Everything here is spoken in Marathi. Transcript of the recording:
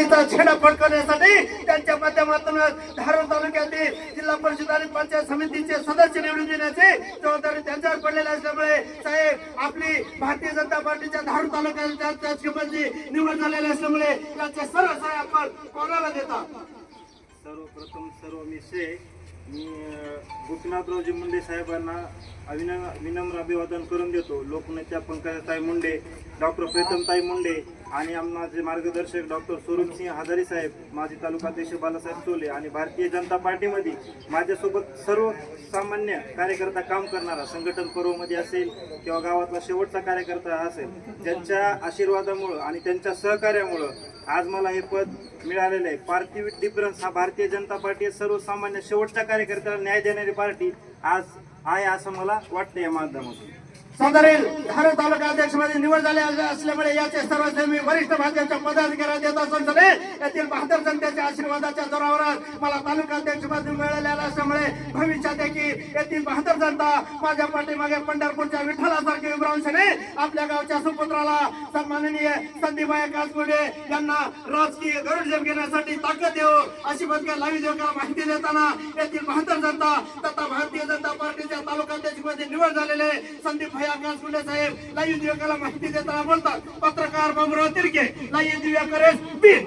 जातीचा छेडा फडकवण्यासाठी त्यांच्या माध्यमातून धारण तालुक्यातील जिल्हा परिषद आणि पंचायत समितीचे सदस्य निवडून देण्याची जबाबदारी त्यांच्यावर पडलेली असल्यामुळे साहेब आपली भारतीय जनता पार्टीच्या धारण तालुक्याच्या निवड झालेली असल्यामुळे याचे सर्व साहेब आपण कोणाला देता? सर्वप्रथम सर्व मिसे मी गोपीनाथरावजी मुंडे साहेबांना अभिन विनम्र अभिवादन करून देतो. लोकनेत्या पंकजाताई मुंडे डॉक्टर प्रीतमताई मुंडे आणि आमचे मार्गदर्शक डॉक्टर स्वरूपसिंह हजारी साहेब माजी तालुकाध्यक्ष बालासाहेब चोले आणि भारतीय जनता पार्टीमध्ये माझ्यासोबत सर्व सामान्य कार्यकर्ता काम करणारा संघटन पर्वमध्ये असेल किंवा गावातला शेवटचा कार्यकर्ता असेल त्यांच्या आशीर्वादामुळं आणि त्यांच्या सहकार्यामुळं आज मला हे पद मिळालेलं आहे. पार्टी विथ डिफरन्स हा भारतीय जनता पार्टी सर्वसामान्य शेवटच्या कार्यकर्त्याला न्याय देणारी पार्टी आज आहे असं मला वाटतं या माध्यमातून. सदरील धारू तालुका अध्यक्षमध्ये निवड झाले असल्यामुळे याचे सर्व मी वरिष्ठ भाजपच्या पदाधिकाऱ्यांना देत. असून सगळे येथील बहादर जनतेच्या आशीर्वादाच्या जोरावर मला तालुका अध्यक्ष पद मिळालेलं असल्यामुळे भविष्यात की येथील बहादर जनता माझ्या पाठीमागे पंढरपूरच्या विठ्ठलासारखे विभ्रांशने आपल्या गावच्या सुपुत्राला सन्माननीय संदीपाय कासपुडे यांना राजकीय गरुड घेण्यासाठी ताकद देऊ अशी पदके लावी देवकाला माहिती देताना येथील बहादर जनता तथा भारतीय जनता पार्टीच्या तालुका अध्यक्ष निवड झालेले संदीप अभ्यास मुले साहेब लाईव्ह दिव्याकाला माहिती देताना बोलतात. पत्रकार बाबुराव तिरके लाईव्ह दिव्याकरेस बीड